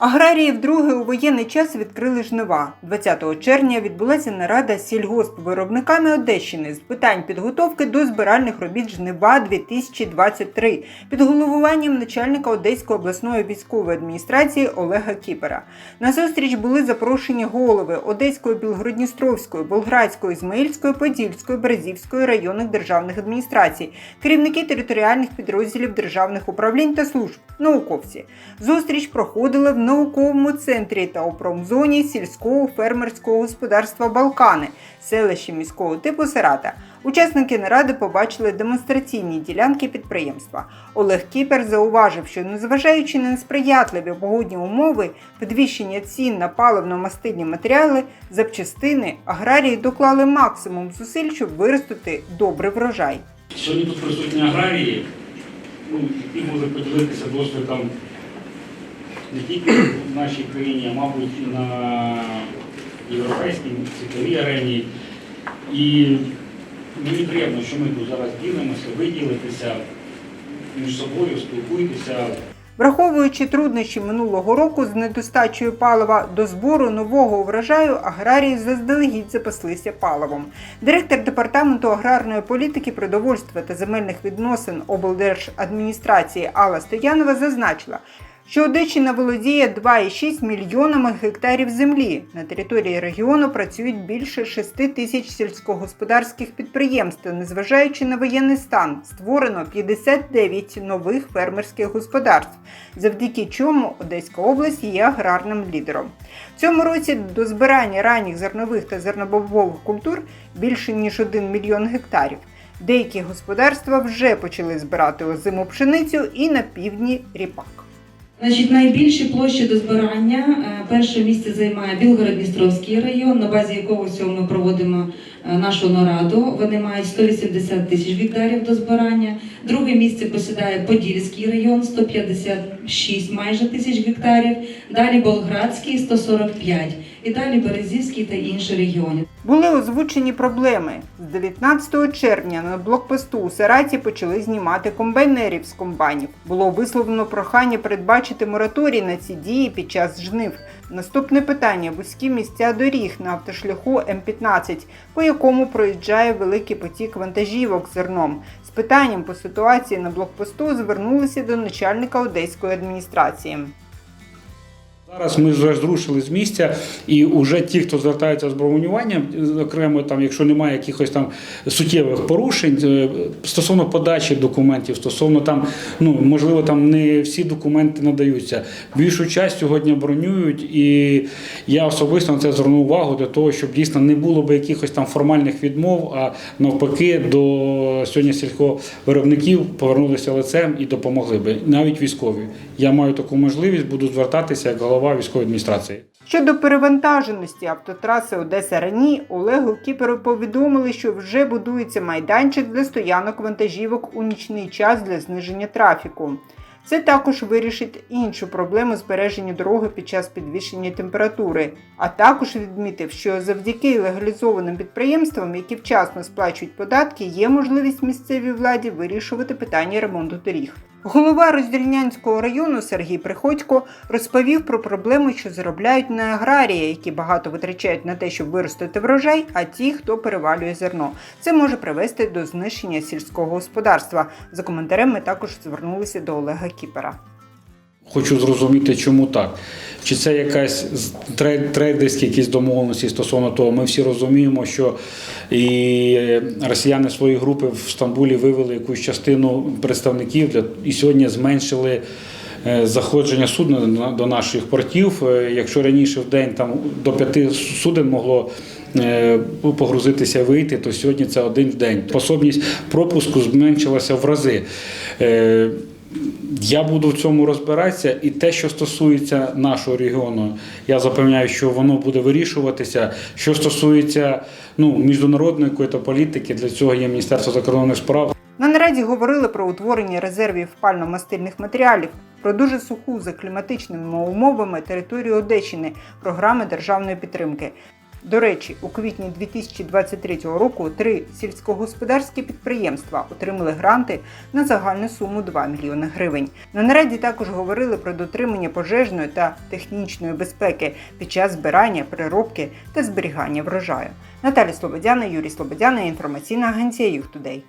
Аграрії вдруге у воєнний час відкрили жнива. 20 червня відбулася нарада сільгоспвиробниками Одещини з питань підготовки до збиральних робіт жнива 2023 під головуванням начальника Одеської обласної військової адміністрації Олега Кіпера. На зустріч були запрошені голови Одеської, Білгородністровської, Болградської, Ізмаїльської, Подільської, Бразівської районних державних адміністрацій, керівники територіальних підрозділів державних управлінь та служб, науковці. Зустріч проходила в науковому центрі та у промзоні сільського фермерського господарства Балкани, селищі міського типу Сарата. Учасники наради побачили демонстраційні ділянки підприємства. Олег Кіпер зауважив, що незважаючи на несприятливі погодні умови, підвищення цін на паливно-мастильні матеріали, запчастини, аграрії доклали максимум зусиль, щоб виростити добрий врожай. Сьогодні тут присутні аграрії, ну, які можуть поділитися досвідом не тільки в нашій країні, а мабуть на європейській світовій арені. І мені приємно, що ми тут зараз ділимося, ви ділитеся між собою, спілкуєтеся. Враховуючи труднощі минулого року з недостачею палива до збору нового врожаю, аграрії заздалегідь запаслися паливом. Директор департаменту аграрної політики, продовольства та земельних відносин облдержадміністрації Алла Стоянова зазначила, що Одещина володіє 2,6 мільйонами гектарів землі. На території регіону працюють більше 6 тисяч сільськогосподарських підприємств. Незважаючи на воєнний стан, створено 59 нових фермерських господарств, завдяки чому Одеська область є аграрним лідером. В цьому році до збирання ранніх зернових та зернобобових культур більше ніж 1 мільйон гектарів. Деякі господарства вже почали збирати озиму пшеницю і на півдні ріпак. Значить, найбільші площі до збирання е, перше місце займає Білгород-Дністровський район, на базі якого сьогодні ми проводимо нашу нараду. Вони мають 180 тисяч гектарів до збирання. Друге місце посідає Подільський район, 156 майже тисяч гектарів. Далі Болградський 145 і далі Березівський та інші регіони. Були озвучені проблеми. З 19 червня на блокпосту у Сараті почали знімати комбайнерів з комбайнів. Було висловлено прохання передбачити мораторій на ці дії під час жнив. Наступне питання вузькі місця доріг на автошляху М15, по якому проїжджає великий потік вантажівок зерном. З питанням по ситуації на блокпосту звернулися до начальника Одеської адміністрації. Зараз ми вже зрушили з місця, і вже ті, хто звертаються з бронюванням, окремо там, якщо немає якихось там суттєвих порушень е, стосовно подачі документів, стосовно там, ну можливо, там не всі документи надаються. Більшу часть сьогодні бронюють, і я особисто на це звернув увагу для того, щоб дійсно не було би якихось там формальних відмов, а навпаки, до сьогодні сільськовиробників повернулися лицем і допомогли би навіть військові. Я маю таку можливість, буду звертатися як голова військової адміністрації. Щодо перевантаженості автотраси Одеса Рані, Олегу Кіперу повідомили, що вже будується майданчик для стоянок вантажівок у нічний час для зниження трафіку. Це також вирішить іншу проблему збереження дороги під час підвищення температури, а також відмітив, що завдяки легалізованим підприємствам, які вчасно сплачують податки, є можливість місцевій владі вирішувати питання ремонту доріг. Голова Роздільнянського району Сергій Приходько розповів про проблеми, що заробляють не аграрії, які багато витрачають на те, щоб виростити врожай, а ті, хто перевалює зерно. Це може привести до знищення сільського господарства. За коментарем ми також звернулися до Олега Кіпера. Хочу зрозуміти, чому так. Чи це якась трейдерські якісь домовленості стосовно того. Ми всі розуміємо, що і росіяни свої групи в Стамбулі вивели якусь частину представників для і сьогодні зменшили. е, Заходження судна до наших портів. Е, Якщо раніше в день там до п'яти суден могло е, погрузитися вийти, то сьогодні це один в день. Способність пропуску зменшилася в рази. Я буду в цьому розбиратися, і те, що стосується нашого регіону, я запевняю, що воно буде вирішуватися. Що стосується ну, міжнародної політики, для цього є Міністерство закордонних справ. На нараді говорили про утворення резервів пально-мастильних матеріалів, про дуже суху за кліматичними умовами територію Одещини, програми державної підтримки. До речі, у квітні 2023 року три сільськогосподарські підприємства отримали гранти на загальну суму 2 мільйони гривень. На нараді також говорили про дотримання пожежної та технічної безпеки під час збирання, переробки та зберігання врожаю. Наталя Слободяна, Юрій Слободяна, інформаційна агенція «Юхтудей».